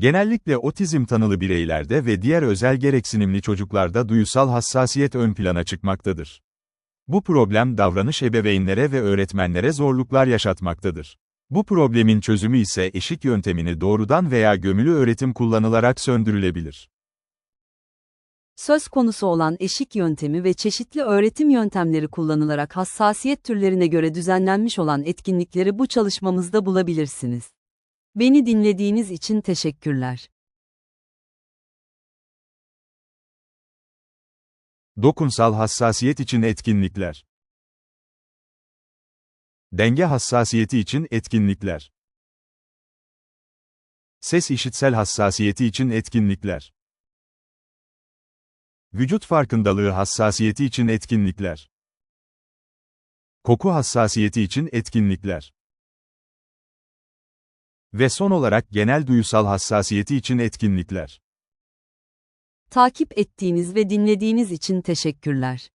Genellikle otizm tanılı bireylerde ve diğer özel gereksinimli çocuklarda duysal hassasiyet ön plana çıkmaktadır. Bu problem davranış ebeveynlere ve öğretmenlere zorluklar yaşatmaktadır. Bu problemin çözümü ise eşik yöntemini doğrudan veya gömülü öğretim kullanılarak söndürülebilir. Söz konusu olan eşik yöntemi ve çeşitli öğretim yöntemleri kullanılarak hassasiyet türlerine göre düzenlenmiş olan etkinlikleri bu çalışmamızda bulabilirsiniz. Beni dinlediğiniz için teşekkürler. Dokunsal hassasiyet için etkinlikler. Denge hassasiyeti için etkinlikler. Ses işitsel hassasiyeti için etkinlikler. Vücut farkındalığı hassasiyeti için etkinlikler. Koku hassasiyeti için etkinlikler. Ve son olarak genel duyusal hassasiyeti için etkinlikler. Takip ettiğiniz ve dinlediğiniz için teşekkürler.